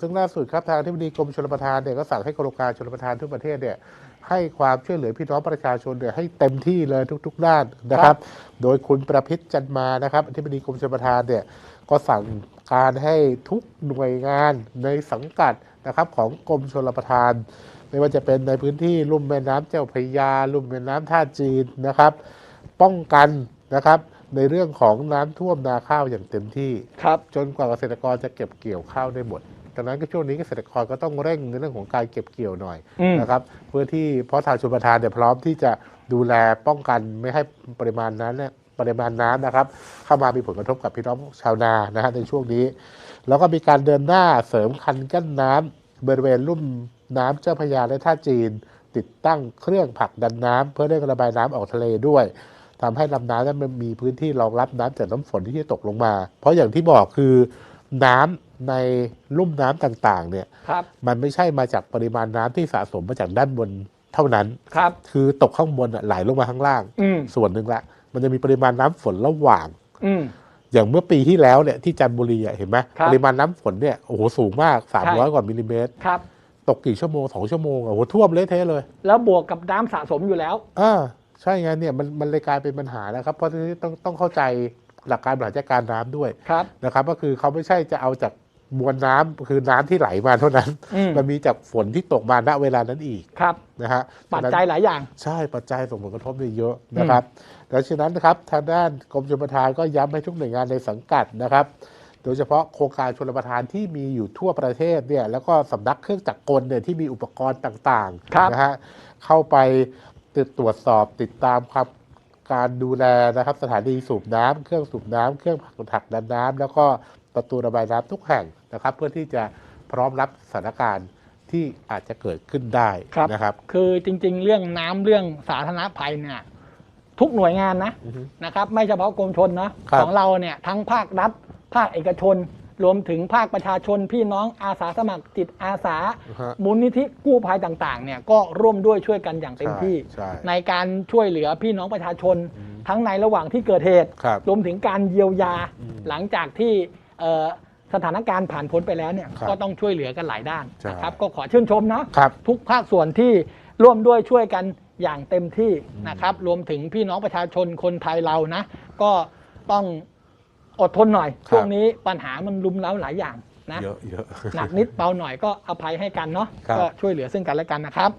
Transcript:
ซึ่งล่าสุดครับทางที่บดีกรมชลประทานเนี่ยก็สั่งให้กรมการชลประทานทั่วประเทศเนี่ยให้ความช่วยเหลือพี่น้องประชาชนเนี่ยให้เต็มที่เลยทุก ๆ ด้านนะครับ โดยคุณประพิษจันมานะครับที่บดีกรมชลประทานเนี่ยก็สั่งการให้ทุกหน่วยงานในสังกัดนะครับของกรมชลประทาน ไม่ว่าจะเป็นในพื้นที่ลุ่มแม่น้ำเจ้าพระยา ลุ่มแม่น้ำท่าจีนนะครับ ป้องกันนะครับในเรื่องของน้ำท่วมนาข้าวอย่างเต็มที่ครับจนกว่าเกษตรกรจะเก็บเกี่ยวข้าวได้หมด ดังนั้นก็ช่วงนี้เกษตรกรก็ต้องเร่งในเรื่องของการเก็บเกี่ยวหน่อยอืมนะครับเพื่อที่เพราะทางชลประทานเนี่ยพร้อมที่จะดูแลป้องกันไม่ให้ปริมาณนั้นเนี่ยปริมาณน้ำนะครับ เข้ามามีผลกระทบกับพี่น้องชาวนานะฮะในช่วงนี้ แล้วก็มีการเดินหน้าเสริมคันกั้นน้ำบริเวณลุ่มน้ำเจ้าพระยาและท่าจีน ติดตั้งเครื่องผลักดันน้ำเพื่อเร่งระบายน้ำออกทะเลด้วยทำให้ลำน้ำนั้นมันมีพื้นที่รองรับน้ำจากน้ำฝนที่จะตกลงมา เพราะอย่างที่บอกคือ น้ำในลุ่มน้ำต่างๆ เนี่ยครับมันไม่ใช่มาจากปริมาณน้ำที่สะสมมาจากด้านบนเท่านั้นครับ คือตกข้างบนอะไหลลงมาข้างล่างอืมส่วนหนึ่งละ มันจะมีปริมาณน้ำฝนระหว่างอืมอย่างเมื่อปีที่แล้วเนี่ยที่จันทบุรีอะเห็นไหมครับปริมาณน้ำฝนเนี่ยโอ้โหสูงมาก 300 กว่ามิลลิเมตรครับตกกี่ชั่วโมงสองชั่วโมงอะโอ้โหท่วมเละเทะเลย แล้วบวกกับน้ำสะสมอยู่แล้วอ่าใช่ไงเนี่ยมันมันเลยกลายเป็นปัญหานะครับ เพราะฉะนั้นต้องต้องเข้าใจ หลักการบริหารจัดการน้ำด้วยครับนะครับก็คือเขาไม่ใช่จะเอาจากมวลน้ำคือน้ำที่ไหลมาเท่านั้นอืมมันมีจากฝนที่ตกมาณเวลานั้นอีกครับนะฮะปัจจัยหลายอย่าง ใช่ปัจจัยส่งผลกระทบเนี่ยเยอะนะครับดังนั้นนะครับทางด้านกรมชลประทานก็ย้ำให้ทุกหน่วยงานในสังกัดนะครับ โดยเฉพาะโครงการชลประทานที่มีอยู่ทั่วประเทศเนี่ยแล้วก็สำนักเครื่องจักรกลเนี่ยที่มีอุปกรณ์ต่างครับๆนะฮะเข้าไปติดตรวจสอบติดตามความ การดูแลนะครับสถานีสูบน้ำเครื่องสูบน้ำเครื่องผลักดันดันน้ำแล้วก็ประตูระบายน้ำทุกแห่งนะครับ เพื่อที่จะพร้อมรับสถานการณ์ที่อาจจะเกิดขึ้นได้ครับนะครับ คือจริง ๆ เรื่องน้ำเรื่องสาธารณภัยเนี่ยทุกหน่วยงานนะอือฮึนะครับ ไม่เฉพาะกรมชนนะครับของเราเนี่ยทั้งภาครัฐภาคเอกชน รวมถึงภาคประชาชนพี่น้องอาสาสมัครจิตอาสาอือฮะมูลนิธิกู้ภัยต่างๆเนี่ยก็ร่วมด้วยช่วยกันอย่างเต็มที่ ใช่ในการช่วยเหลือพี่น้องประชาชนอืมทั้งในระหว่างที่เกิดเหตุ ครับรวมถึงการเยียวยาอืมหลังจากที่เอ่อสถานการณ์ผ่านพ้นไปแล้วเนี่ยครับก็ต้องช่วยเหลือกันหลายด้านใช่ นะครับก็ขอชื่นชมนะครับ ทุกภาคส่วนที่ร่วมด้วยช่วยกันอย่างเต็มที่นะครับรวมถึงพี่น้องประชาชนคนไทยเรานะก็ต้อง อดทนหน่อยครับช่วงนี้ปัญหามันลุมเล้าหลายอย่างนะเยอะเยอะหนักนิดเบาหน่อยก็อภัยให้กันเนาะครับก็ช่วยเหลือซึ่งกันและกันนะครับ